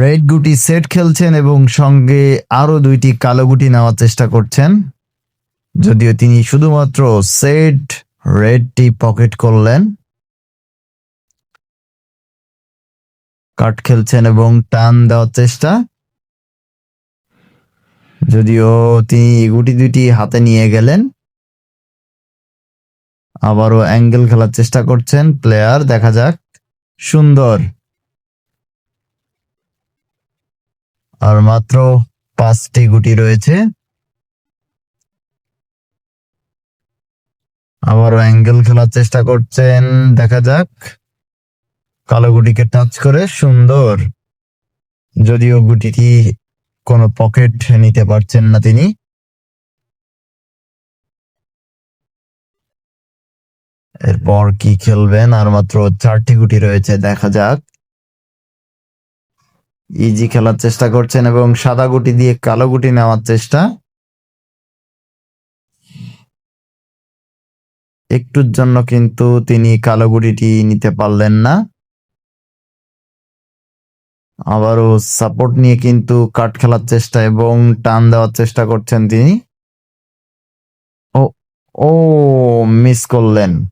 Red গুটি set খেলছেন এবং সঙ্গে আরও দুইটি কালো গুটি নেওয়ার চেষ্টা করছেন। যদিও তিনি শুধুমাত্র সেট রেডটি পকেট করলেন। কাট খেলছেন এবং টান দেওয়ার চেষ্টা। যদিও তিনি গুটি দুটি হাতে নিয়ে গেলেন। আবারও অ্যাঙ্গেল খেলার চেষ্টা করছেন প্লেয়ার, দেখা যাক। সুন্দর। আর মাত্র পাঁচটি গুটি রয়েছে। আবারও অ্যাঙ্গেল খেলার চেষ্টা করছেন, দেখা যাক। কালো গুটিকে টাচ করে, সুন্দর। যদিও গুটিটি কোনো পকেট নিতে পারছেন না তিনি। এরপর কি খেলবেন? আর মাত্র চারটি গুটি রয়েছে, দেখা যাক। ইজি খেলার চেষ্টা করছেন এবং সাদা গুটি দিয়ে কালো গুটি নেওয়ার চেষ্টা। একটুর জন্য কিন্তু তিনি কালো গুটিটি নিতে পারলেন না। আবারও সাপোর্ট নিয়ে কিন্তু কাট খেলার চেষ্টা এবং টান দেওয়ার চেষ্টা করছেন তিনি। ও ও মিস করলেন।